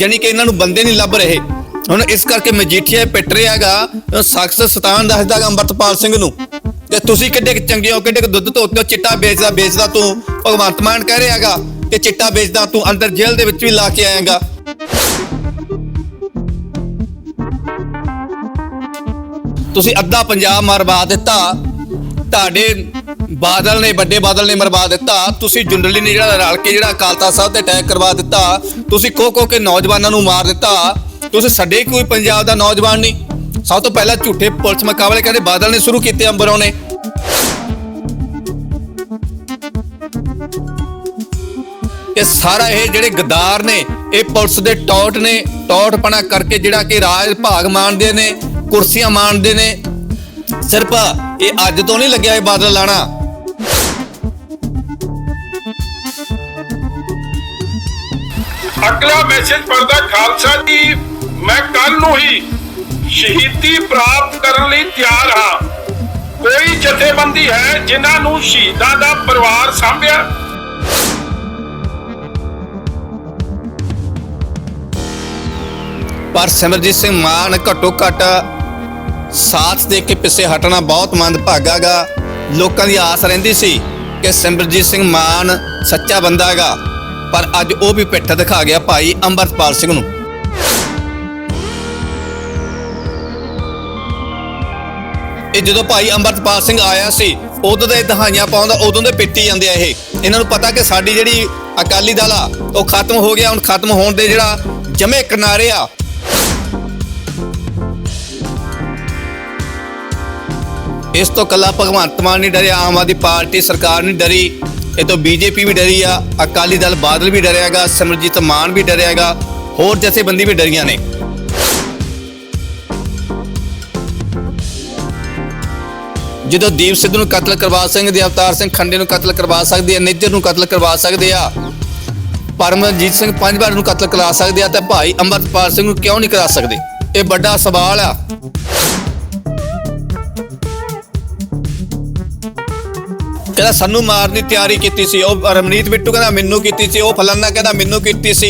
ਜਾਣੀ ਕਿ ਇਹਨਾਂ ਨੂੰ ਬੰਦੇ ਨਹੀਂ ਲੱਭ ਰਹੇ। ਹੁਣ ਇਸ ਕਰਕੇ ਮਜੀਠੀਆ ਪਿੱਟ ਰਿਹਾ ਸਖਤ ਸਤਾਨ ਦੱਸਦਾ ਅੰਮ੍ਰਿਤਪਾਲ ਸਿੰਘ ਨੂੰ। ਤੇ ਤੁਸੀਂ ਕਿੱਡੇ ਚੰਗੇ ਹੋ, ਕਿੱਡੇ ਦੁੱਧ ਧੋਤੇ ਚਿੱਟਾ ਵੇਚਦਾ ਵੇਚਦਾ ਤੂੰ। ਭਗਵੰਤ ਮਾਨ ਕਹਿ ਰਿਹਾ ਹੈਗਾ ਕਿ ਚਿੱਟਾ ਵੇਚਦਾ ਤੂੰ, ਅੰਦਰ ਜੇਲ੍ਹ ਦੇ ਵਿੱਚ ਵੀ ਲਾ ਕੇ ਆਏਗਾ ਤੁਸੀਂ ਅੱਧਾ ਪੰਜਾਬ ਮਰਵਾ ਦਿੱਤਾ। ਤੁਹਾਡੇ ਬਾਦਲ ਨੇ, ਵੱਡੇ ਬਾਦਲ ਨੇ ਮਰਵਾ ਦਿੱਤਾ। ਤੁਸੀਂ ਜੁੰਡਲੀ ਨੇ ਜਿਹੜਾ ਰਲ ਕੇ ਜਿਹੜਾ ਅਕਾਲਤਾ ਸਾਹਿਬ ਤੇ ਅਟੈਕ ਕਰਵਾ ਦਿੱਤਾ, ਤੁਸੀਂ ਖੋ ਖੋ ਕੇ ਨੌਜਵਾਨਾਂ ਨੂੰ ਮਾਰ ਦਿੱਤਾ। ਤੁਸੀਂ ਸਾਡੇ ਕੋਈ ਪੰਜਾਬ ਦਾ ਨੌਜਵਾਨ ਨਹੀਂ। ਸਭ ਤੋਂ ਪਹਿਲਾਂ ਝੂਠੇ ਪੁਲਿਸ ਮੁਕਾਬਲੇ ਕਹਿੰਦੇ ਬਾਦਲ ਨੇ ਸ਼ੁਰੂ ਕੀਤੇ ਅੰਬਰੋਂ ਨੇ। ਇਹ ਸਾਰਾ ਇਹ ਜਿਹੜੇ ਗਦਾਰ ਨੇ, ਇਹ ਪੁਲਿਸ ਦੇ ਟੌਟ ਨੇ। ਟੌਟਪਣਾ ਕਰਕੇ ਜਿਹੜਾ ਕਿ ਰਾਜ ਭਾਗ ਮਾਣਦੇ ਨੇ, ਕੁਰਸੀਆਂ ਮਾਣਦੇ ਨੇ। ਸਿਰਫ ਇਹ ਅੱਜ ਤੋਂ ਨਹੀਂ ਲੱਗਿਆ ਇਹ ਬਾਦਲ ਲਾਣਾ। ਅਗਲਾ ਮੈਸੇਜ ਪੜਦਾ ਖਾਲਸਾ ਜੀ, ਮੈਂ ਕੱਲ ਨੂੰ ਹੀ ਸ਼ਹੀਦੀ ਪ੍ਰਾਪਤ ਕਰਨ ਲਈ ਤਿਆਰ ਹਾਂ। ਕੋਈ ਜਥੇਬੰਦੀ ਹੈ ਜਿਨ੍ਹਾਂ ਨੂੰ ਸ਼ਹੀਦਾਂ ਦਾ ਪਰਿਵਾਰ ਸਾਂਭਿਆ? ਪਰ ਸਿਮਰਜੀਤ ਸਿੰਘ ਮਾਨ ਘੱਟੋ ਘੱਟ ਸਾਥ ਦੇ ਕੇ ਪਿੱਛੇ ਹਟਣਾ ਬਹੁਤ ਮੰਦਭਾਗਾਗਾ ਲੋਕਾਂ ਦੀ ਆਸ ਰਹਿੰਦੀ ਸੀ ਕਿ ਸਿਮਰਜੀਤ ਸਿੰਘ ਮਾਨ ਸੱਚਾ ਬੰਦਾ ਹੈਗਾ ਪਰ ਅੱਜ ਉਹ ਵੀ ਪਿੱਠ ਦਿਖਾ ਗਿਆ ਭਾਈ ਅੰਮ੍ਰਿਤਪਾਲ ਸਿੰਘ ਨੂੰ। ਇਹ ਜਦੋਂ ਭਾਈ ਅੰਮ੍ਰਿਤਪਾਲ ਸਿੰਘ ਆਇਆ ਸੀ, ਉਦੋਂ ਦੇ ਦਹਾਈਆਂ ਪਾਉਂਦਾ, ਉਦੋਂ ਦੇ ਪਿੱਟੀ ਜਾਂਦੇ ਆ ਇਹ। ਇਹਨਾਂ ਨੂੰ ਪਤਾ ਕਿ ਸਾਡੀ ਜਿਹੜੀ ਅਕਾਲੀ ਦਲ ਆ, ਉਹ ਖਤਮ ਹੋ ਗਿਆ, ਹੁਣ ਖਤਮ ਹੋਣ ਦੇ ਜਿਹੜਾ ਜਮੇ ਕਿਨਾਰੇ ਆ। ਇਸ ਤੋਂ ਕੱਲਾ ਭਗਵੰਤ ਮਾਨ ਨਹੀਂ ਡਰਿਆ, ਆਮ ਆਦਮੀ ਪਾਰਟੀ ਸਰਕਾਰ ਨਹੀਂ ਡਰੀ। ਇਹ ਤੋਂ ਬੀਜੇਪੀ ਵੀ ਡਰੀ ਆ, ਅਕਾਲੀ ਦਲ ਬਾਦਲ ਵੀ ਡਰਿਆਗਾ ਸਿਮਰਜੀਤ ਮਾਨ ਵੀ ਡਰਿਆਗਾ ਹੋਰ ਜਥੇਬੰਦੀ ਵੀ ਡਰੀਆਂ ਨੇ। ਜਦੋਂ ਦੀਪ ਸਿੱਧੂ ਨੂੰ ਕਤਲ ਕਰਵਾ ਸਿੰਘ ਦੇ ਅਵਤਾਰ ਸਿੰਘ ਖੰਡੇ ਨੂੰ ਕਤਲ ਕਰਵਾ ਸਕਦੇ ਆ, ਨਿੱਜਰ ਨੂੰ ਕਤਲ ਕਰਵਾ ਸਕਦੇ ਆ, ਪਰਮਜੀਤ ਸਿੰਘ ਪੰਜ ਵਾਰ ਨੂੰ ਕਤਲ ਕਰਾ ਸਕਦੇ ਆ, ਤੇ ਭਾਈ ਅੰਮ੍ਰਿਤਪਾਲ ਸਿੰਘ ਨੂੰ ਕਿਉਂ ਨਹੀਂ ਕਰਾ ਸਕਦੇ? ਇਹ ਵੱਡਾ ਸਵਾਲ ਆ। ਕਹਿੰਦਾ ਸਾਨੂੰ ਮਾਰਨ ਦੀ ਤਿਆਰੀ ਕੀਤੀ ਸੀ। ਉਹ ਰਮਨੀਤ ਬਿੱਟੂ ਕਹਿੰਦਾ ਮੈਨੂੰ ਕੀਤੀ ਸੀ। ਉਹ ਫਲਾਨਾ ਕਹਿੰਦਾ ਮੈਨੂੰ ਕੀਤੀ ਸੀ।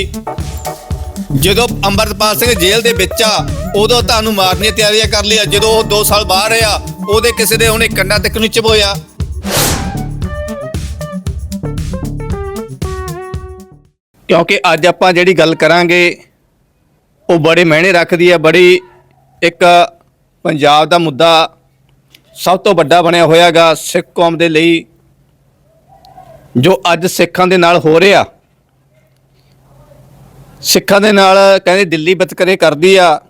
ਜਦੋਂ ਅੰਮ੍ਰਿਤਪਾਲ ਸਿੰਘ ਜੇਲ੍ਹ ਦੇ ਵਿੱਚ ਆ, ਉਦੋਂ ਤੁਹਾਨੂੰ ਮਾਰਨ ਦੀਆਂ ਤਿਆਰੀਆਂ ਕਰ ਲਿਆ ਜਦੋਂ ਉਹ 2 ਸਾਲ ਬਾਹਰ ਰਿਹਾ, ਉਹਦੇ ਕਿਸੇ ਦੇ ਉਹਨੇ ਕੰਨਾਂ ਤੱਕ ਨੂੰ ਚਬੋਇਆ। ਕਿਉਂਕਿ ਅੱਜ ਆਪਾਂ ਜਿਹੜੀ ਗੱਲ ਕਰਾਂਗੇ, ਉਹ ਬੜੇ ਮਾਇਨੇ ਰੱਖਦੀ ਹੈ। ਬੜੀ ਇੱਕ ਪੰਜਾਬ ਦਾ ਮੁੱਦਾ ਸਭ ਤੋਂ ਵੱਡਾ ਬਣਿਆ ਹੋਇਆਗਾ ਸਿੱਖ ਕੌਮ ਦੇ ਲਈ। ਜੋ ਅੱਜ ਸਿੱਖਾਂ ਦੇ ਨਾਲ ਹੋ ਰਿਹਾ। ਸਿੱਖਾਂ ਦੇ ਨਾਲ ਕਹਿੰਦੇ ਦਿੱਲੀ ਬਤਕਰੇ ਕਰਦੀ ਆ,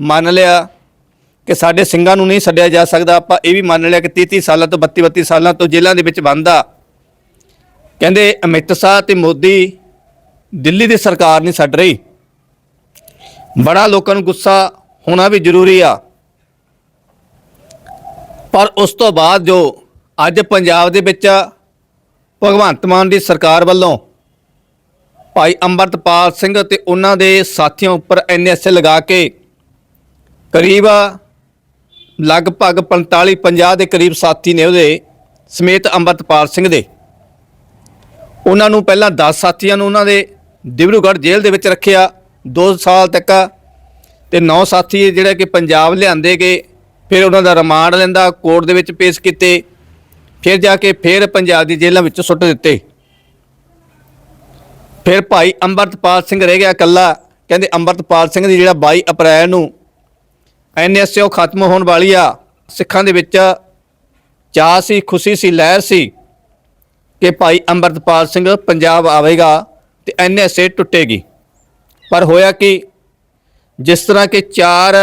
ਮੰਨ ਲਿਆ ਕਿ ਸਾਡੇ ਸਿੰਘਾਂ ਨੂੰ ਨਹੀਂ ਛੱਡਿਆ ਜਾ ਸਕਦਾ, ਆਪਾਂ ਇਹ ਵੀ ਮੰਨ ਲਿਆ ਕਿ 30 30 ਸਾਲਾਂ ਤੋਂ 32 32 ਸਾਲਾਂ ਤੋਂ ਜੇਲ੍ਹਾਂ ਦੇ ਵਿੱਚ ਬੰਦ ਆ ਕਹਿੰਦੇ ਅਮਿਤ ਸ਼ਾਹ ਤੇ ਮੋਦੀ ਦਿੱਲੀ ਦੀ ਸਰਕਾਰ ਨਹੀਂ ਛੱਡ ਰਹੀ। ਬੜਾ ਲੋਕਾਂ ਨੂੰ ਗੁੱਸਾ ਹੋਣਾ ਵੀ ਜ਼ਰੂਰੀ ਆ। ਪਰ ਉਸ ਤੋਂ ਬਾਅਦ ਜੋ ਅੱਜ ਪੰਜਾਬ ਦੇ ਵਿੱਚ ਭਗਵੰਤ ਮਾਨ ਦੀ ਸਰਕਾਰ ਵੱਲੋਂ ਭਾਈ ਅੰਮ੍ਰਿਤਪਾਲ ਸਿੰਘ ਤੇ ਉਹਨਾਂ ਦੇ ਸਾਥੀਆਂ ਉੱਪਰ ਐਨਐਸਏ ਲਗਾ ਕੇ ਕਰੀਬ ਲਗਭਗ 45 50 ਦੇ ਕਰੀਬ ਸਾਥੀ ਨੇ ਉਹਦੇ ਸਮੇਤ ਅੰਮ੍ਰਿਤਪਾਲ ਸਿੰਘ ਦੇ। ਉਹਨਾਂ ਨੂੰ ਪਹਿਲਾਂ 10 ਸਾਥੀਆਂ ਨੂੰ ਉਹਨਾਂ ਦੇ ਡਿਬਰੂਗੜ੍ਹ ਜੇਲ੍ਹ ਦੇ ਵਿੱਚ ਰੱਖਿਆ 2 ਸਾਲ ਤੱਕ ਤੇ 9 ਸਾਥੀ ਜਿਹੜੇ ਕਿ ਪੰਜਾਬ ਲਿਆਂਦੇ ਗਏ, ਫਿਰ ਉਹਨਾਂ ਦਾ ਰਿਮਾਂਡ ਲੈਂਦਾ, ਕੋਰਟ ਦੇ ਵਿੱਚ ਪੇਸ਼ ਕੀਤੇ। ਫਿਰ ਜਾ ਕੇ ਫਿਰ ਪੰਜਾਬ ਦੀ ਜੇਲ੍ਹਾਂ ਵਿੱਚ ਸੁੱਟ ਦਿੱਤੇ। ਫਿਰ ਭਾਈ ਅੰਮ੍ਰਿਤਪਾਲ ਸਿੰਘ ਰਹਿ ਗਿਆ ਇਕੱਲਾ। ਕਹਿੰਦੇ ਅੰਮ੍ਰਿਤਪਾਲ ਸਿੰਘ ਦੀ ਜਿਹੜਾ 22 ਅਪ੍ਰੈਲ ਨੂੰ ਐਨਐਸਓ ਖਤਮ ਹੋਣ ਵਾਲੀ ਆ, ਸਿੱਖਾਂ ਦੇ ਵਿੱਚ ਚਾਹ ਸੀ, ਖੁਸ਼ੀ ਸੀ, ਲਹਿਰ ਸੀ ਕਿ ਭਾਈ ਅੰਮ੍ਰਿਤਪਾਲ ਸਿੰਘ ਪੰਜਾਬ ਆਵੇਗਾ ਤੇ ਐਨਐਸਏ ਟੁੱਟੇਗੀ। ਪਰ ਹੋਇਆ ਕਿ? ਜਿਸ ਤਰ੍ਹਾਂ ਕਿ 4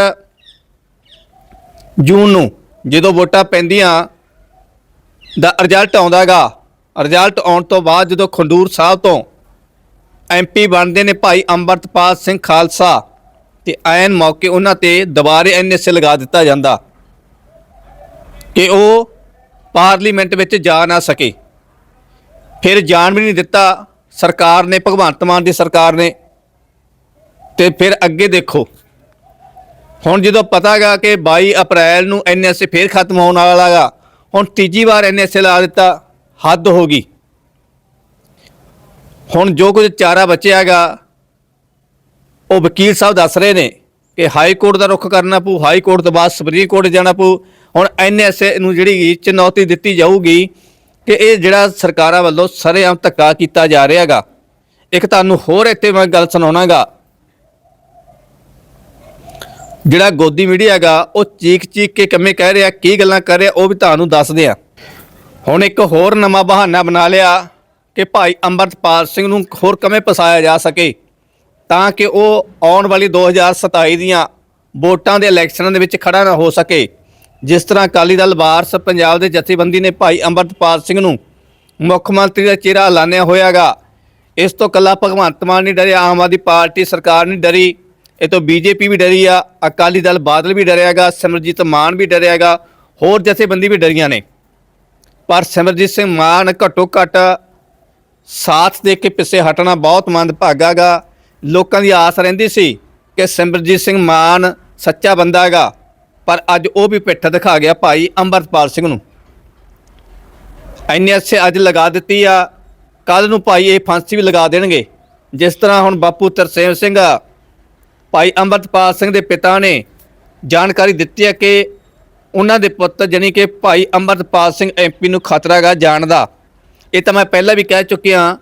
ਜੂਨ ਨੂੰ ਜਦੋਂ ਵੋਟਾਂ ਪੈਂਦੀਆਂ ਦਾ ਰਿਜ਼ਲਟ ਆਉਂਦਾਗਾ। ਰਿਜ਼ਲਟ ਆਉਣ ਤੋਂ ਬਾਅਦ ਜਦੋਂ ਖੰਡੂਰ ਸਾਹਿਬ ਤੋਂ ਐਮਪੀ ਬਣਦੇ ਨੇ ਭਾਈ ਅੰਮ੍ਰਿਤਪਾਲ ਸਿੰਘ ਖਾਲਸਾ, ਤੇ ਐਨ ਮੌਕੇ ਉਹਨਾਂ ਤੇ ਦੁਬਾਰੇ ਐਨਐਸਏ ਲਗਾ ਦਿੱਤਾ ਜਾਂਦਾ, ਕਿ ਉਹ ਪਾਰਲੀਮੈਂਟ ਵਿੱਚ ਜਾ ਨਾ ਸਕੇ। ਫਿਰ ਜਾਣ ਵੀ ਨਹੀਂ ਦਿੱਤਾ, ਸਰਕਾਰ ਨੇ, ਭਗਵੰਤ ਮਾਨ ਦੀ ਸਰਕਾਰ ਨੇ। ਤੇ ਫਿਰ ਅੱਗੇ ਦੇਖੋ, ਹੁਣ ਜਦੋਂ ਪਤਾਗਾ ਕਿ 22 ਅਪ੍ਰੈਲ ਨੂੰ ਐਨਐਸਏ ਫੇਰ ਖਤਮ ਹੋਣ ਵਾਲਾ ਗਾ ਹੁਣ ਤੀਜੀ ਵਾਰ ਐਨਐਸਏ ਲਾ ਦਿੱਤਾ, ਹੱਦ ਹੋ ਗਈ। ਹੁਣ ਜੋ ਕੁਝ ਚਾਰਾ ਬਚਿਆਗਾ, ਉਹ ਵਕੀਲ ਸਾਹਿਬ ਦੱਸ ਰਹੇ ਨੇ ਕਿ ਹਾਈ ਕੋਰਟ ਦਾ ਰੁਖ ਕਰਨਾ ਪਊ, ਹਾਈ ਕੋਰਟ ਤੋਂ ਬਾਅਦ ਸੁਪਰੀਮ ਕੋਰਟ ਜਾਣਾ ਪਊ। ਹੁਣ ਐਨਐਸਏ ਨੂੰ ਜਿਹੜੀ ਚੁਣੌਤੀ ਦਿੱਤੀ ਜਾਊਗੀ ਕਿ ਇਹ ਜਿਹੜਾ ਸਰਕਾਰਾਂ ਵੱਲੋਂ ਸਰੇਆਮ ਧੱਕਾ ਕੀਤਾ ਜਾ ਰਿਹਾ ਹੈਗਾ ਇੱਕ ਤੁਹਾਨੂੰ ਹੋਰ ਇੱਥੇ ਮੈਂ ਗੱਲ ਸੁਣਾਉਣਾਗਾ। ਜਿਹੜਾ ਗੋਦੀ ਮੀਡੀਆ ਹੈਗਾ, ਉਹ ਚੀਕ ਚੀਕ ਕੇ ਕੰਮੇ ਕਹਿ ਰਿਹਾ, ਕੀ ਗੱਲਾਂ ਕਰ ਰਿਹਾ, ਉਹ ਵੀ ਤੁਹਾਨੂੰ ਦੱਸਦੇ ਆ ਹੁਣ ਇੱਕ ਹੋਰ ਨਵਾਂ ਬਹਾਨਾ ਬਣਾ ਲਿਆ ਕਿ ਭਾਈ ਅੰਮ੍ਰਿਤਪਾਲ ਸਿੰਘ ਨੂੰ ਹੋਰ ਕਮੇ ਫਸਾਇਆ ਜਾ ਸਕੇ, ਤਾਂ ਕਿ ਉਹ ਆਉਣ ਵਾਲੀ 2027 ਦੀਆਂ ਵੋਟਾਂ ਦੇ ਇਲੈਕਸ਼ਨਾਂ ਦੇ ਵਿੱਚ ਖੜਾ ਨਾ ਹੋ ਸਕੇ। ਜਿਸ ਤਰ੍ਹਾਂ ਅਕਾਲੀ ਦਲ ਵਾਰਸ ਪੰਜਾਬ ਦੇ ਜਥੇਬੰਦੀ ਨੇ ਭਾਈ ਅੰਮ੍ਰਿਤਪਾਲ ਸਿੰਘ ਨੂੰ ਮੁੱਖ ਮੰਤਰੀ ਦਾ ਚਿਹਰਾ ਐਲਾਨਿਆ ਹੋਇਆਗਾ। ਇਸ ਤੋਂ ਕੱਲਾ ਭਗਵੰਤ ਮਾਨ ਨਹੀਂ ਡਰਿਆ ਆਮ ਆਦਮੀ ਪਾਰਟੀ ਸਰਕਾਰ ਨਹੀਂ ਡਰੀ। ਇਹ ਤੋਂ ਬੀਜੇਪੀ ਵੀ ਡਰੀ ਆ, ਅਕਾਲੀ ਦਲ ਬਾਦਲ ਵੀ ਡਰਿਆਗਾ ਸਿਮਰਜੀਤ ਮਾਨ ਵੀ ਡਰਿਆਗਾ ਹੋਰ ਜਥੇਬੰਦੀ ਵੀ ਡਰੀਆਂ ਨੇ। ਪਰ ਸਿਮਰਜੀਤ ਸਿੰਘ ਮਾਨ ਘੱਟੋ ਘੱਟ ਸਾਥ ਦੇ ਕੇ ਪਿੱਛੇ ਹਟਣਾ ਬਹੁਤ ਮੰਦਭਾਗਾ ਗਾ ਲੋਕਾਂ ਦੀ ਆਸ ਰਹਿੰਦੀ ਸੀ ਕਿ ਸਿਮਰਜੀਤ ਸਿੰਘ ਮਾਨ ਸੱਚਾ ਬੰਦਾ ਹੈਗਾ, ਪਰ ਅੱਜ ਉਹ ਵੀ ਪਿੱਠ ਦਿਖਾ ਗਿਆ ਭਾਈ ਅੰਮ੍ਰਿਤਪਾਲ ਸਿੰਘ ਨੂੰ। ਐਨਐਸਏ ਅੱਜ ਲਗਾ ਦਿੱਤੀ ਆ ਕੱਲ ਨੂੰ ਭਾਈ ਇਹ ਫਾਂਸੀ ਵੀ ਲਗਾ ਦੇਣਗੇ। ਜਿਸ ਤਰ੍ਹਾਂ ਹੁਣ ਬਾਪੂ ਤਰਸੇਮ ਸਿੰਘ ਭਾਈ ਅੰਮ੍ਰਿਤਪਾਲ ਸਿੰਘ ਦੇ ਪਿਤਾ ਨੇ ਜਾਣਕਾਰੀ ਦਿੱਤੀ ਹੈ ਕਿ ਉਹਨਾਂ ਦੇ ਪੁੱਤ ਜਾਣੀ ਕਿ ਭਾਈ ਅੰਮ੍ਰਿਤਪਾਲ ਸਿੰਘ ਐਮਪੀ ਨੂੰ ਖਤਰਾ ਹੈਗਾ ਜਾਣ ਦਾ। ਇਹ ਤਾਂ ਮੈਂ ਪਹਿਲਾਂ ਵੀ ਕਹਿ ਚੁੱਕਿਆ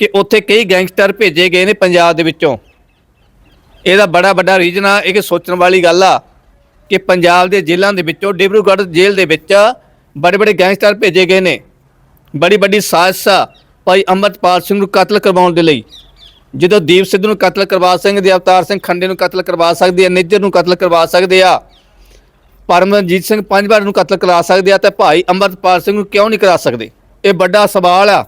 ਕਿ ਉੱਥੇ ਕਈ ਗੈਂਗਸਟਰ ਭੇਜੇ ਗਏ ਨੇ ਪੰਜਾਬ ਦੇ ਵਿੱਚੋਂ। ਇਹਦਾ ਬੜਾ ਵੱਡਾ ਰੀਜਨ ਆ, ਇਹ ਕਿ ਸੋਚਣ ਵਾਲੀ ਗੱਲ ਆ ਕਿ ਪੰਜਾਬ ਦੇ ਜੇਲ੍ਹਾਂ ਦੇ ਵਿੱਚੋਂ ਡਿਬਰੂਗੜ੍ਹ ਜੇਲ੍ਹ ਦੇ ਵਿੱਚ ਬੜੇ ਬੜੇ ਗੈਂਗਸਟਰ ਭੇਜੇ ਗਏ ਨੇ। ਬੜੀ ਵੱਡੀ ਸਾਜ਼ਿਸ਼ ਆ ਭਾਈ ਅੰਮ੍ਰਿਤਪਾਲ ਸਿੰਘ ਨੂੰ ਕਤਲ ਕਰਵਾਉਣ ਦੇ ਲਈ। ਜਦੋਂ ਦੀਪ ਸਿੱਧੂ ਨੂੰ ਕਤਲ ਕਰਵਾ ਸਿੰਘ ਦੇ ਅਵਤਾਰ ਸਿੰਘ ਖੰਡੇ ਨੂੰ ਕਤਲ ਕਰਵਾ ਸਕਦੇ ਆ, ਨਿੱਜਰ ਨੂੰ ਕਤਲ ਕਰਵਾ ਸਕਦੇ ਆ, ਪਰਮਜੀਤ ਸਿੰਘ ਪੰਜਵਾਰ ਨੂੰ ਕਤਲ ਕਰਾ ਸਕਦੇ ਆ ਤੇ ਭਾਈ ਅੰਮ੍ਰਿਤਪਾਲ ਸਿੰਘ ਨੂੰ ਕਿਉਂ ਨਹੀਂ ਕਰਾ ਸਕਦੇ? ਇਹ ਵੱਡਾ ਸਵਾਲ ਆ।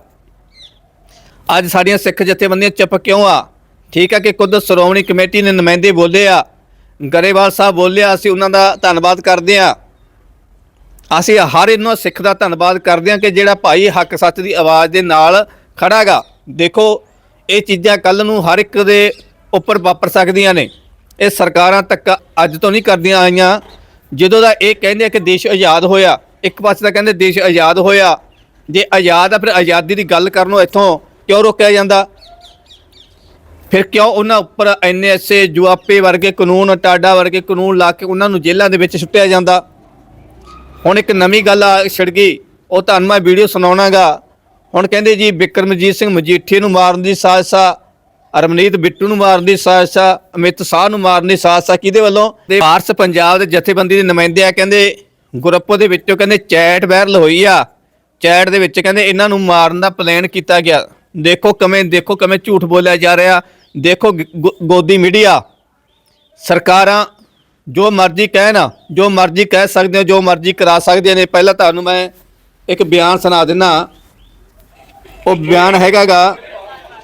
ਅੱਜ ਸਾਡੀਆਂ ਸਿੱਖ ਜਥੇਬੰਦੀਆਂ ਚੁੱਪ ਕਿਉਂ ਆ? ਠੀਕ ਆ ਕਿ ਖੁਦ ਸ਼੍ਰੋਮਣੀ ਕਮੇਟੀ ਨੇ ਨੁਮਾਇੰਦੇ ਬੋਲੇ ਆ, ਗਰੇਵਾਲ ਸਾਹਿਬ ਬੋਲਿਆ ਅਸੀਂ ਉਹਨਾਂ ਦਾ ਧੰਨਵਾਦ ਕਰਦੇ ਆ। ਅਸੀਂ ਹਰ ਇਹਨਾਂ ਸਿੱਖ ਦਾ ਧੰਨਵਾਦ ਕਰਦੇ ਹਾਂ ਕਿ ਜਿਹੜਾ ਭਾਈ ਹੱਕ ਸੱਚ ਦੀ ਆਵਾਜ਼ ਦੇ ਨਾਲ ਖੜਾਗਾ ਦੇਖੋ ਇਹ ਚੀਜ਼ਾਂ ਕੱਲ ਨੂੰ ਹਰ ਇੱਕ ਦੇ ਉੱਪਰ ਵਾਪਰ ਸਕਦੀਆਂ ਨੇ। ਇਹ ਸਰਕਾਰਾਂ ਧੱਕਾ ਅੱਜ ਤੋਂ ਨਹੀਂ ਕਰਦੀਆਂ ਆਈਆਂ। ਜਦੋਂ ਦਾ ਇਹ ਕਹਿੰਦੇ ਆ ਕਿ ਦੇਸ਼ ਆਜ਼ਾਦ ਹੋਇਆ, ਇੱਕ ਪਾਸੇ ਤਾਂ ਕਹਿੰਦੇ ਦੇਸ਼ ਆਜ਼ਾਦ ਹੋਇਆ। ਜੇ ਆਜ਼ਾਦ ਆ, ਫਿਰ ਆਜ਼ਾਦੀ ਦੀ ਗੱਲ ਕਰਨੋਂ ਇੱਥੋਂ ਕਿਉਂ ਰੋਕਿਆ ਜਾਂਦਾ? ਫਿਰ ਕਿਉਂ ਉਹਨਾਂ ਉੱਪਰ ਐਨਐਸਏ ਜੁਆਪੇ ਵਰਗੇ ਕਾਨੂੰਨ, ਟਾਡਾ ਵਰਗੇ ਕਾਨੂੰਨ ਲਾ ਕੇ ਉਹਨਾਂ ਨੂੰ ਜੇਲ੍ਹਾਂ ਦੇ ਵਿੱਚ ਸੁੱਟਿਆ ਜਾਂਦਾ? ਹੁਣ ਇੱਕ ਨਵੀਂ ਗੱਲ ਆ, ਛਿੜ ਗਈ। ਉਹ ਤੁਹਾਨੂੰ ਮੈਂ ਵੀਡੀਓ ਸੁਣਾਉਣਾਗਾ। ਹੁਣ ਕਹਿੰਦੇ ਜੀ ਬਿਕਰਮਜੀਤ ਸਿੰਘ ਮਜੀਠੀ ਨੂੰ ਮਾਰਨ ਦੀ ਸਾਜ਼ਿਸ਼ ਆ ਅਰਮਨੀਤ ਬਿੱਟੂ ਨੂੰ ਮਾਰਨ ਦੀ ਸਾਜ਼ਿਸ਼ ਆ ਅਮਿਤ ਸ਼ਾਹ ਨੂੰ ਮਾਰਨ ਦੀ ਸਾਜ਼ਿਸ਼ ਆ ਕਿਹਦੇ ਵੱਲੋਂ? ਤੇ ਭਾਰਤ ਪੰਜਾਬ ਦੇ ਜਥੇਬੰਦੀ ਦੇ ਨੁਮਾਇੰਦੇ ਆ, ਕਹਿੰਦੇ ਗਰੁੱਪ ਦੇ ਵਿੱਚੋਂ ਕਹਿੰਦੇ ਚੈਟ ਵਾਇਰਲ ਹੋਈ ਆ। ਚੈਟ ਦੇ ਵਿੱਚ ਕਹਿੰਦੇ ਇਹਨਾਂ ਨੂੰ ਮਾਰਨ ਦਾ ਪਲਾਨ ਕੀਤਾ ਗਿਆ। ਦੇਖੋ ਕਿਵੇਂ ਦੇਖੋ ਕਿਵੇਂ ਝੂਠ ਬੋਲਿਆ ਜਾ ਰਿਹਾ। ਦੇਖੋ ਗੋ- ਗੋਦੀ ਮੀਡੀਆ, ਸਰਕਾਰਾਂ ਜੋ ਮਰਜ਼ੀ ਕਹਿਣ, ਜੋ ਮਰਜ਼ੀ ਕਹਿ ਸਕਦੇ ਹੋ, ਜੋ ਮਰਜ਼ੀ ਕਰਾ ਸਕਦੇ ਨੇ। ਪਹਿਲਾਂ ਤੁਹਾਨੂੰ ਮੈਂ ਇੱਕ ਬਿਆਨ ਸੁਣਾ ਦਿੰਦਾ। ਉਹ ਬਿਆਨ ਹੈਗਾਗਾ।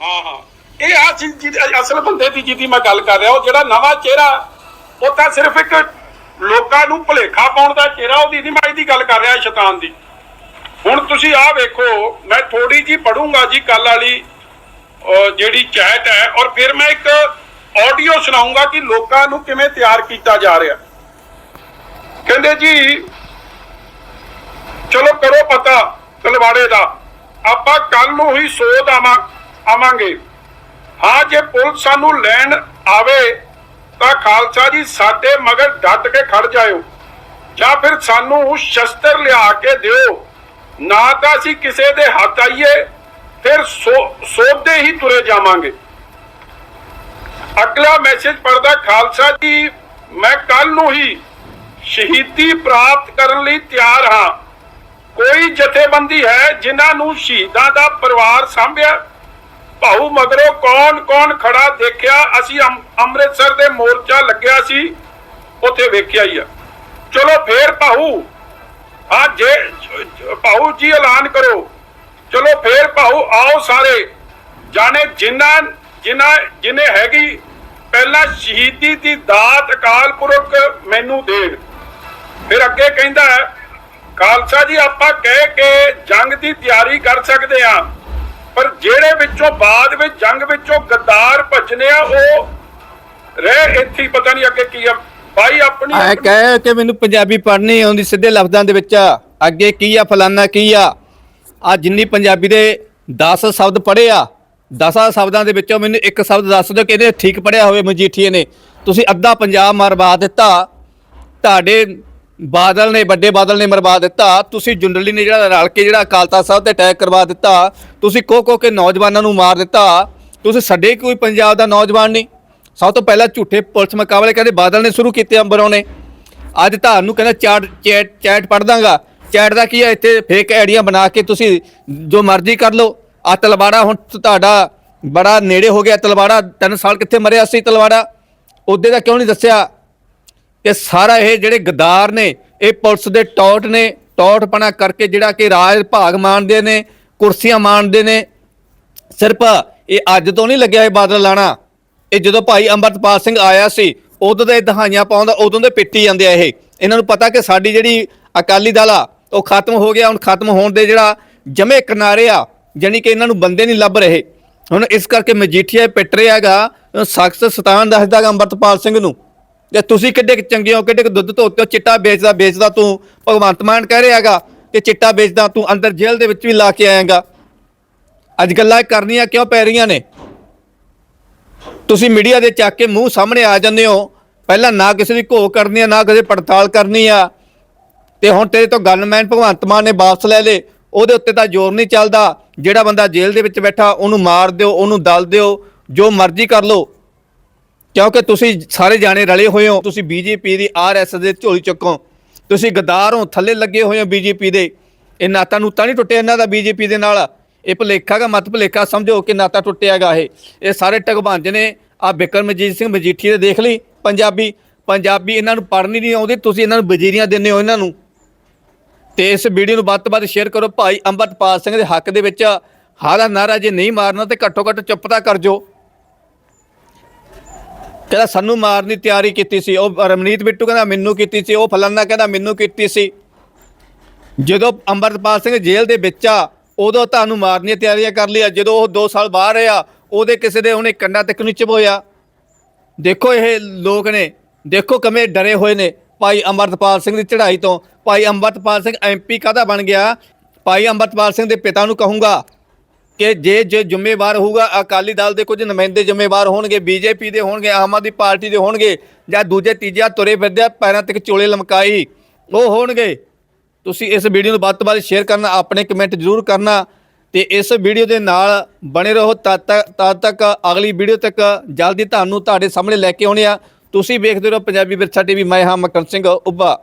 ਹਾਂ ਹਾਂ। ਇਹ ਆ ਚੀਜ਼ ਜਿਹਦੀ- ਅਸਲ ਬੰਦੇ ਦੀ ਜਿਹਦੀ ਮੈਂ ਗੱਲ ਕਰ ਰਿਹਾ, ਉਹ ਜਿਹੜਾ ਨਵਾਂ ਚਿਹਰਾ, ਉਹ ਤਾਂ ਸਿਰਫ ਇੱਕ ਲੋਕਾਂ ਨੂੰ ਭੁਲੇਖਾ ਪਾਉਣ ਦਾ ਚਿਹਰਾ, ਉਹਦੀ ਨਹੀਂ, ਮੈਂ ਇਹਦੀ ਗੱਲ ਕਰ ਰਿਹਾ ਸ਼ੈਤਾਨ ਦੀ। ਹੁਣ ਤੁਸੀਂ ਆਹ ਵੇਖੋ, ਮੈਂ ਥੋੜੀ ਜੀ ਪੜੂੰਗਾ ਜੀ ਕੱਲ ਵਾਲੀ, ਅਹ, ਜਿਹੜੀ ਚੈਟ ਹੈ, ਔਰ ਫਿਰ ਮੈਂ ਇੱਕ ਆਡੀਓ ਸੁਣਾਉਂਗਾ ਕਿ ਲੋਕਾਂ ਨੂੰ ਕਿਵੇਂ ਤਿਆਰ ਕੀਤਾ ਜਾ ਰਿਹਾ। ਕਹਿੰਦੇ ਜੀ, ਚਲੋ ਕਰੋ ਪਤਾ, ਤਲਵਾੜੇ ਦਾ। ਆਪਾਂ ਕੱਲ ਨੂੰ ਹੀ ਸੋਧ ਆਵਾਂ, ਆਵਾਂਗੇ। ਹਾਂ, ਜੇ ਪੁਲਿਸ ਸਾਨੂੰ ਲੈਣ ਆਵੇ, ਤਾਂ ਖਾਲਸਾ ਜੀ ਸਾਡੇ ਮਗਰ ਡਟ ਕੇ ਖੜ ਜਾਇਓ। ਜਾਂ ਫਿਰ ਸਾਨੂੰ ਸ਼ਸਤਰ ਲਿਆ ਕੇ ਦਿਓ। ਨਾ ਤਾਂ ਅਸੀਂ ਕਿਸੇ ਦੇ ਹੱਥ ਆਈਏ, ਫਿਰ ਸੋ- ਸੋਧਦੇ ਹੀ ਤੁਰੇ ਜਾਵਾਂਗੇ। ਅਗਲਾ ਮੈਸੇਜ ਪੜਦਾ ਖਾਲਸਾ ਜੀ, ਮੈਂ ਕੱਲ ਨੂੰ ਹੀ ਸ਼ਹੀਦੀ ਪ੍ਰਾਪਤ ਕਰਨ ਲਈ ਤਿਆਰ ਹਾਂ। ਕੋਈ ਜਥੇਬੰਦੀ ਹੈ ਜਿਨ੍ਹਾਂ ਨੂੰ ਸ਼ਹੀਦਾਂ ਦਾ ਪਰਿਵਾਰ ਸਾਂਭਿਆ? ਭਾਊ ਮਗਰੋਂ ਕੌਣ ਕੌਣ ਖੜਾ ਦੇਖਿਆ? ਅਸੀਂ ਅੰਮ੍ਰਿਤਸਰ ਦੇ ਮੋਰਚਾ ਲੱਗਿਆ ਸੀ, ਉੱਥੇ ਵੇਖਿਆ ਹੀ ਆ। ਚਲੋ ਫੇਰ ਭਾਊ, ਹਾਂ, ਜੇ ਜ- ਜੀ ਐਲਾਨ ਕਰੋ। ਚਲੋ ਫੇਰ ਭਾਊ, ਆਓ ਸਾਰੇ। ਜਾਣੇ ਜਿਨ੍ਹਾਂ ਜਿਨ੍ਹਾਂ, ਜਿਨੇ ਹੈਗੀ, ਪਹਿਲਾਂ ਸ਼ਹੀਦੀ ਦੀ ਦਾਤ ਅਕਾਲ ਪੁਰਖ ਮੈਨੂੰ ਦੇਣ। ਫਿਰ ਅੱਗੇ ਕਹਿੰਦਾ ਹੈ ਖਾਲਸਾ ਜੀ ਆਪਾਂ ਕਹਿ ਕੇ ਜੰਗ ਦੀ ਤਿਆਰੀ ਕਰ ਸਕਦੇ ਆ ਪਰ ਜਿਹੜੇ ਵਿੱਚੋਂ ਬਾਅਦ ਵਿੱਚ ਜੰਗ ਵਿੱਚੋਂ ਗੱਦਾਰ ਭੱਜਨੇ ਆ ਉਹ ਰਹਿ ਇੱਥੇ ਪਤਾ ਨਹੀਂ ਅੱਗੇ ਕੀ ਆ। ਭਾਈ ਆਪਣੀ ਐ ਕਹਿ ਕਿ ਮੈਨੂੰ ਪੰਜਾਬੀ ਪੜ੍ਹਨੀ ਆਉਂਦੀ ਸਿੱਧੇ ਲਫ਼ਜ਼ਾਂ ਦੇ ਵਿੱਚ ਅੱਗੇ ਕੀ ਆ ਫਲਾਨਾ ਕੀ ਆ। ਆ ਜਿੰਨੀ ਪੰਜਾਬੀ ਦੇ 10 ਸ਼ਬਦ ਪੜ੍ਹੇ ਆ ਦਸਾਂ ਸ਼ਬਦਾਂ ਦੇ ਵਿੱਚੋਂ ਮੈਨੂੰ ਇੱਕ ਸ਼ਬਦ ਦੱਸ ਦਿਓ ਕਿ ਇਹਨੇ ਠੀਕ ਪੜਿਆ ਹੋਵੇ ਮਜੀਠੀਏ ਨੇ। ਤੁਸੀਂ ਅੱਧਾ ਪੰਜਾਬ ਮਰਵਾ ਦਿੱਤਾ ਤੁਹਾਡੇ ਬਾਦਲ ਨੇ, ਵੱਡੇ ਬਾਦਲ ਨੇ ਮਰਵਾ ਦਿੱਤਾ। ਤੁਸੀਂ ਜੁੰਡਲੀ ਨੇ ਜਿਹੜਾ ਰਲ ਕੇ ਜਿਹੜਾ ਅਕਾਲ ਤਖਤ ਸਾਹਿਬ ਤੇ ਅਟੈਕ ਕਰਵਾ ਦਿੱਤਾ, ਤੁਸੀਂ ਕੋ ਕੋ ਕੇ ਨੌਜਵਾਨਾਂ ਨੂੰ ਮਾਰ ਦਿੱਤਾ। ਤੁਸੀਂ ਸਾਡੇ ਕੋਈ ਪੰਜਾਬ ਦਾ ਨੌਜਵਾਨ ਨਹੀਂ। ਸਭ ਤੋਂ ਪਹਿਲਾਂ ਝੂਠੇ ਪੁਲਿਸ ਮੁਕਾਬਲੇ ਕਹਿੰਦੇ ਬਾਦਲ ਨੇ ਸ਼ੁਰੂ ਕੀਤੇ ਅੰਬਰੋਂ ਨੇ। ਅੱਜ ਤੁਹਾਨੂੰ ਕਹਿੰਦਾ ਚੈਟ ਚੈਟ ਚੈਟ ਪੜ ਦਾਂਗਾ। ਚੈਟ ਦਾ ਕੀ ਹੈ? ਇੱਥੇ ਫੇਕ ਆਈਡੀਆਂ ਬਣਾ ਕੇ ਤੁਸੀਂ ਜੋ ਮਰਜ਼ੀ ਕਰ ਲਓ। ਆ ਤਲਵਾੜਾ ਹੁਣ ਤੁਹਾਡਾ ਬੜਾ ਨੇੜੇ ਹੋ ਗਿਆ। ਤਲਵਾੜਾ 3 ਸਾਲ ਕਿੱਥੇ ਮਰਿਆ ਸੀ ਤਲਵਾੜਾ? ਉਹਦੇ ਦਾ ਕਿਉਂ ਨਹੀਂ ਦੱਸਿਆ? ਕਿ ਸਾਰਾ ਇਹ ਜਿਹੜੇ ਗਦਾਰ ਨੇ, ਇਹ ਪੁਲਿਸ ਦੇ ਟੌਟ ਨੇ, ਟੌਟਪਣਾ ਕਰਕੇ ਜਿਹੜਾ ਕਿ ਰਾਜ ਭਾਗ ਮਾਣਦੇ ਨੇ, ਕੁਰਸੀਆਂ ਮਾਣਦੇ ਨੇ। ਸਿਰਫ ਇਹ ਅੱਜ ਤੋਂ ਨਹੀਂ ਲੱਗਿਆ ਇਹ ਬਾਦਲ ਲਾਣਾ। ਇਹ ਜਦੋਂ ਭਾਈ ਅੰਮ੍ਰਿਤਪਾਲ ਸਿੰਘ ਆਇਆ ਸੀ, ਉਦੋਂ ਦੇ ਦਹਾਈਆਂ ਪਾਉਂਦਾ ਉਦੋਂ ਦੇ ਪਿੱਟੀ ਜਾਂਦੇ ਆ ਇਹ। ਇਹਨਾਂ ਨੂੰ ਪਤਾ ਕਿ ਸਾਡੀ ਜਿਹੜੀ ਅਕਾਲੀ ਦਲ ਆ, ਉਹ ਖਤਮ ਹੋ ਗਿਆ, ਹੁਣ ਖਤਮ ਹੋਣ ਦੇ ਜਿਹੜਾ ਜਮੇ ਕਿਨਾਰੇ ਆ, ਜਾਣੀ ਕਿ ਇਹਨਾਂ ਨੂੰ ਬੰਦੇ ਨਹੀਂ ਲੱਭ ਰਹੇ। ਹੁਣ ਇਸ ਕਰਕੇ ਮਜੀਠੀਆ ਪਿੱਟ ਰਿਹਾ ਹੈਗਾ, ਸਖਤ ਸਤਾਨ ਦੱਸਦਾ ਹੈਗਾ ਅੰਮ੍ਰਿਤਪਾਲ ਸਿੰਘ ਨੂੰ। ਜੇ ਤੁਸੀਂ ਕਿੱਡੇ ਕੁ ਚੰਗੇ ਹੋ, ਕਿੱਡੇ ਕੁ ਦੁੱਧ ਧੋਤੇ ਹੋ, ਚਿੱਟਾ ਵੇਚਦਾ ਵੇਚਦਾ ਤੂੰ, ਭਗਵੰਤ ਮਾਨ ਕਹਿ ਰਿਹਾ ਹੈਗਾ ਕਿ ਚਿੱਟਾ ਵੇਚਦਾ, ਤੂੰ ਅੰਦਰ ਜੇਲ੍ਹ ਦੇ ਵਿੱਚ ਵੀ ਲਾ ਕੇ ਆਏਗਾ। ਅੱਜ ਗੱਲਾਂ ਕਰਨੀਆਂ ਕਿਉਂ ਪੈ ਰਹੀਆਂ ਨੇ? ਤੁਸੀਂ ਮੀਡੀਆ ਦੇ ਚੱਕ ਕੇ ਮੂੰਹ ਸਾਹਮਣੇ ਆ ਜਾਂਦੇ ਹੋ। ਪਹਿਲਾਂ ਨਾ ਕਿਸੇ ਦੀ ਘੋ ਕਰਨੀ ਆ, ਨਾ ਕਿਸੇ ਦੀ ਪੜਤਾਲ ਕਰਨੀ ਆ। ਤੇ ਹੁਣ ਤੇਰੇ ਤੋਂ ਗਨਮੈਨ ਭਗਵੰਤ ਮਾਨ ਨੇ ਵਾਪਸ ਲੈ ਲੇ ਉਹਦੇ ਉੱਤੇ ਤਾਂ ਜ਼ੋਰ ਨਹੀਂ ਚੱਲਦਾ। ਜਿਹੜਾ ਬੰਦਾ ਜੇਲ੍ਹ ਦੇ ਵਿੱਚ ਬੈਠਾ, ਉਹਨੂੰ ਮਾਰ ਦਿਓ, ਉਹਨੂੰ ਦਲ ਦਿਓ, ਜੋ ਮਰਜ਼ੀ ਕਰ ਲਓ। ਕਿਉਂਕਿ ਤੁਸੀਂ ਸਾਰੇ ਜਾਣੇ ਰਲੇ ਹੋਏ ਹੋ, ਤੁਸੀਂ ਬੀਜੇਪੀ ਦੀ ਆਰਐਸ ਦੇ ਝੋਲੀ ਚੱਕੋ। ਤੁਸੀਂ ਗਦਾਰ ਹੋ, ਥੱਲੇ ਲੱਗੇ ਹੋਏ ਹੋ ਬੀਜੇਪੀ ਦੇ। ਇਹ ਨਾਤਾ ਨੂੰ ਤਾਂ ਨਹੀਂ ਟੁੱਟਿਆ ਇਹਨਾਂ ਦਾ ਬੀਜੇਪੀ ਦੇ ਨਾਲ। ਇਹ ਭੁਲੇਖਾ ਦਾ ਮਤ ਭੁਲੇਖਾ ਸਮਝੋ ਕਿ ਨਾਤਾ ਟੁੱਟਿਆਗਾ ਇਹ। ਇਹ ਸਾਰੇ ਟਗਭੰਜ ਨੇ। ਆ ਬਿਕਰਮਜੀਤ ਸਿੰਘ ਮਜੀਠੀ ਦੇ ਦੇਖ ਲਈ, ਪੰਜਾਬੀ। ਪੰਜਾਬੀ ਇਹਨਾਂ ਨੂੰ ਪੜ੍ਹਨੀ ਨਹੀਂ ਆਉਂਦੀ, ਤੁਸੀਂ ਇਹਨਾਂ ਨੂੰ ਵਜ਼ੀਰੀਆਂ ਦਿੰਦੇ ਹੋ ਇਹਨਾਂ ਨੂੰ। ਤੇ ਇਸ ਵੀਡੀਓ ਨੂੰ ਵੱਧ ਤੋਂ ਵੱਧ ਸ਼ੇਅਰ ਕਰੋ। ਭਾਈ ਅੰਮ੍ਰਿਤਪਾਲ ਸਿੰਘ ਦੇ ਹੱਕ ਦੇ ਵਿੱਚ ਹਾਲਾ ਨਾਰਾ ਜੇ ਨਹੀਂ ਮਾਰਨਾ ਤੇ ਘੱਟੋ ਘੱਟ ਚੁੱਪ ਤਾਂ ਕਰ ਜੋ ਕਹਿੰਦਾ ਸਾਨੂੰ ਮਾਰਨ ਦੀ ਤਿਆਰੀ ਕੀਤੀ ਸੀ। ਉਹ ਰਮਨੀਤ ਬਿੱਟੂ ਕਹਿੰਦਾ ਮੈਨੂੰ ਕੀਤੀ ਸੀ। ਉਹ ਫਲਾਨਾ ਕਹਿੰਦਾ ਮੈਨੂੰ ਕੀਤੀ ਸੀ। ਜਦੋਂ ਅੰਮ੍ਰਿਤਪਾਲ ਸਿੰਘ ਜੇਲ੍ਹ ਦੇ ਵਿੱਚ ਆ, ਉਦੋਂ ਤੁਹਾਨੂੰ ਮਾਰਨ ਦੀਆਂ ਤਿਆਰੀਆਂ ਕਰ ਲਿਆ ਜਦੋਂ ਉਹ 2 ਸਾਲ ਬਾਹਰ ਰਿਹਾ, ਉਹਦੇ ਕਿਸੇ ਦੇ ਉਹਨੇ ਕੰਡਾ ਤੱਕ ਨਹੀਂ ਚਬੋਇਆ। ਦੇਖੋ ਇਹ ਲੋਕ ਨੇ। ਦੇਖੋ ਕਿਵੇਂ ਡਰੇ ਹੋਏ ਨੇ। ਭਾਈ ਅੰਮ੍ਰਿਤਪਾਲ ਸਿੰਘ ਦੀ ਚੜ੍ਹਾਈ ਤੋਂ। ਭਾਈ ਅੰਮ੍ਰਿਤਪਾਲ ਸਿੰਘ ਐਮਪੀ ਕਾਹਦਾ ਬਣ ਗਿਆ? ਭਾਈ ਅੰਮ੍ਰਿਤਪਾਲ ਸਿੰਘ ਦੇ ਪਿਤਾ ਨੂੰ ਕਹੂੰਗਾ ਕਿ ਜੇ ਜੇ ਜ਼ਿੰਮੇਵਾਰ ਹੋਊਗਾ, ਅਕਾਲੀ ਦਲ ਦੇ ਕੁਝ ਨੁਮਾਇੰਦੇ ਜ਼ਿੰਮੇਵਾਰ ਹੋਣਗੇ, ਬੀਜੇਪੀ ਦੇ ਹੋਣਗੇ, ਆਮ ਆਦਮੀ ਪਾਰਟੀ ਦੇ ਹੋਣਗੇ, ਜਾਂ ਦੂਜੇ ਤੀਜੇ ਤੁਰੇ ਫਿਰਦੇ ਪੈਰਾਂ ਤੱਕ ਚੋਲੇ ਲਮਕਾਈ, ਉਹ ਹੋਣਗੇ। ਤੁਸੀਂ ਇਸ ਵੀਡੀਓ ਨੂੰ ਵੱਧ ਤੋਂ ਵੱਧ ਸ਼ੇਅਰ ਕਰਨਾ, ਆਪਣੇ ਕਮੈਂਟ ਜ਼ਰੂਰ ਕਰਨਾ ਤੇ ਇਸ ਵੀਡੀਓ ਦੇ ਨਾਲ ਬਣੇ ਰਹੋ। ਤਦ ਤੱਕ ਤਦ ਤੱਕ ਅਗਲੀ ਵੀਡੀਓ ਤੱਕ ਜਲਦੀ ਤੁਹਾਨੂੰ ਤੁਹਾਡੇ ਸਾਹਮਣੇ ਲੈ ਕੇ ਆਉਣੇ ਆ ਤੁਸੀਂ ਵੇਖਦੇ ਰਹੋ ਪੰਜਾਬੀ ਵਿਰਸਾ ਟੀਵੀ, ਮੈਂ ਹਾਂ ਮਕਰ ਸਿੰਘ, ਉੱਭਾ।